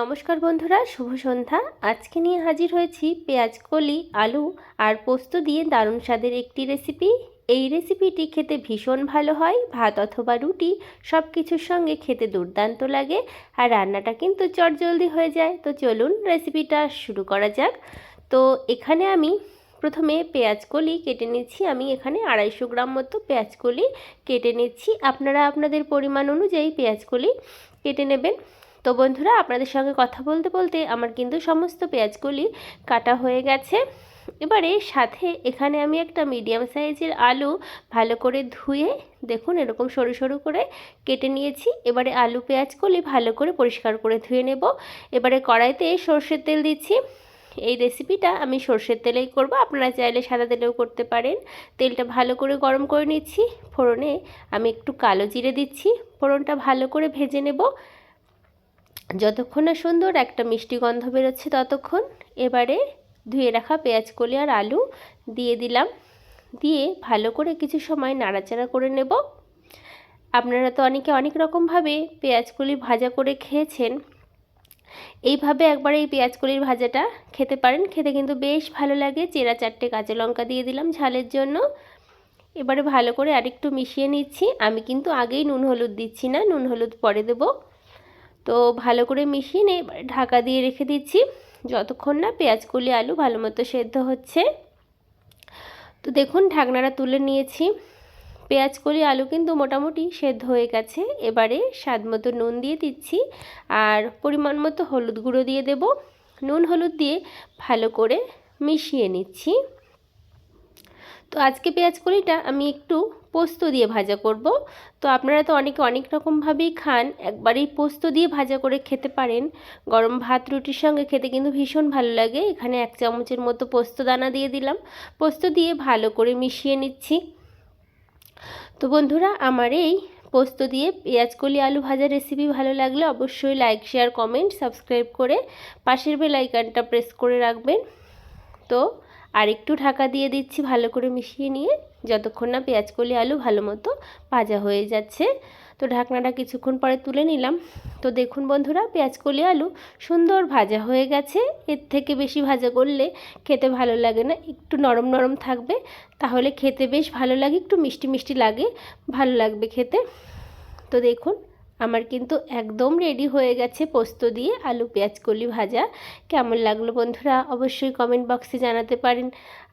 নমস্কার বন্ধুরা, শুভ সন্ধ্যা। আজকে নিয়ে হাজির হয়েছি পেঁয়াজ, কলি, আলু আর পোস্ত দিয়ে দারুণ স্বাদের একটি রেসিপি। এই রেসিপিটি খেতে ভীষণ ভালো হয়, ভাত অথবা রুটি সব কিছুর সঙ্গে খেতে দুর্দান্ত লাগে আর রান্নাটা কিন্তু চটজলদি হয়ে যায়। তো চলুন রেসিপিটা শুরু করা যাক। তো এখানে আমি প্রথমে পেঁয়াজ, কলি কেটে নিচ্ছি। আমি এখানে আড়াইশো গ্রাম মতো পেঁয়াজ, কলি কেটে নিচ্ছি। আপনারা আপনাদের পরিমাণ অনুযায়ী পেঁয়াজ, কলি কেটে নেবেন। তো বন্ধুরা, আপনাদের সঙ্গে কথা বলতে বলতে আমার কিন্তু সমস্ত পেঁয়াজগুলি কাটা হয়ে গেছে। এবারে সাথে এখানে আমি একটা মিডিয়াম সাইজের আলু ভালো করে ধুয়ে, দেখুন এরকম সরু সরু করে কেটে নিয়েছি। এবারে আলু পেঁয়াজগুলি ভালো করে পরিষ্কার করে ধুয়ে নেব। এবারে কড়াইতে সর্ষের তেল দিচ্ছি। এই রেসিপিটা আমি সর্ষের তেলেই করব। আপনারা চাইলে সাদা তেলেও করতে পারেন। তেলটা ভালো করে গরম করে নিচ্ছি। ফোড়নে আমি একটু কালো জিরে দিচ্ছি। ফোড়নটা ভালো করে ভেজে নেব। যতক্ষণ না সুন্দর একটা মিষ্টি গন্ধ বেরোচ্ছে ততক্ষণ এবারে ধুয়ে রাখা পেঁয়াজ কলি আর আলু দিয়ে দিলাম। দিয়ে ভালো করে কিছু সময় নাড়াচাড়া করে নেব। আপনারা তো অনেকে অনেক রকমভাবে পেঁয়াজকলি ভাজা করে খেয়েছেন। এইভাবে একবার এই পেঁয়াজকলির ভাজাটা খেতে পারেন। খেতে কিন্তু বেশ ভালো লাগে। চেরা চারটে কাঁচা লঙ্কা দিয়ে দিলাম ঝালের জন্য। এবারে ভালো করে আরেকটু মিশিয়ে নিচ্ছি। আমি কিন্তু আগেই নুন হলুদ দিচ্ছি না। নুন হলুদ পরে দেবো। তো ভালো করে মিশিয়ে নিয়ে ঢাকা দিয়ে রেখে দিচ্ছি। যতক্ষণ না পেঁয়াজ কলি আলু ভালো মতো সেদ্ধ হচ্ছে। তো দেখুন, ঢাকনাটা তুলে নিয়েছি। পেঁয়াজ কলি আলু কিন্তু মোটামুটি সেদ্ধ হয়ে গেছে। এবারে স্বাদ মতো নুন দিয়ে দিচ্ছি আর পরিমাণ মতো হলুদ গুঁড়ো দিয়ে দেব। নুন হলুদ দিয়ে ভালো করে মিশিয়ে নিচ্ছি। তো আজকে পেঁয়াজ কলিটা আমি একটু পোস্ত দিয়ে ভাজা করব। তো আপনারা তো অনেকে অনেক রকমভাবেই খান, একবারেই পোস্ত দিয়ে ভাজা করে খেতে পারেন। গরম ভাত, রুটির সঙ্গে খেতে কিন্তু ভীষণ ভালো লাগে। এখানে এক চামচের মতো পোস্ত দানা দিয়ে দিলাম। পোস্ত দিয়ে ভালো করে মিশিয়ে নিচ্ছি। তো বন্ধুরা, আমার এই পোস্ত দিয়ে পেঁয়াজ কলি আলু ভাজা রেসিপি ভালো লাগলে অবশ্যই লাইক শেয়ার কমেন্ট সাবস্ক্রাইব করে পাশের বেল আইকনটা প্রেস করে রাখবেন। তো আর একটু ঢাকা দিয়ে দিচ্ছি ভালো করে মিশিয়ে নিয়ে। যতক্ষণ না পেঁয়াজ কলি আলু ভালো মতো ভাজা হয়ে যাচ্ছে। তো ঢাকনাটা কিছুক্ষণ পরে তুলে নিলাম। তো দেখুন বন্ধুরা, পেঁয়াজ কলি আলু সুন্দর ভাজা হয়ে গেছে। এর থেকে বেশি ভাজা করলে খেতে ভালো লাগে না, একটু নরম নরম থাকবে। তাহলে খেতে বেশ ভালো লাগে, একটু মিষ্টি মিষ্টি লাগে, ভালো লাগবে খেতে। তো দেখুন আমার কিন্তু একদম রেডি হয়ে গেছে পোস্ত দিয়ে আলু, পেঁয়াজ, কলি ভাজা। কেমন লাগল বন্ধুরা? অবশ্যই কমেন্ট বক্সে জানাতে পারেন।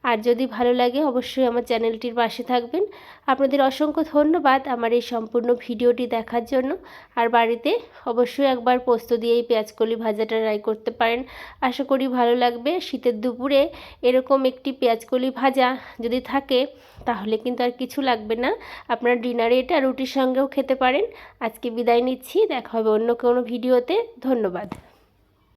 আর যদি ভালো লাগে, অবশ্যই আমার চ্যানেলটির পাশে থাকবেন। আপনাদের অসংখ্য ধন্যবাদ আমার এই সম্পূর্ণ ভিডিওটি দেখার জন্য। আর বাড়িতে অবশ্যই একবার পোস্ত দিয়ে এই পেঁয়াজকলি ভাজাটা ট্রাই করতে পারেন। আশা করি ভালো লাগবে। শীতের দুপুরে এরকম একটি পেঁয়াজকলি ভাজা যদি থাকে, তাহলে কিন্তু আর কিছু লাগবে না। আপনার ডিনারে এটা রুটির সঙ্গেও খেতে পারেন। আজকে বিদায় নিচ্ছি। দেখা হবে অন্য কোনো ভিডিওতে। ধন্যবাদ।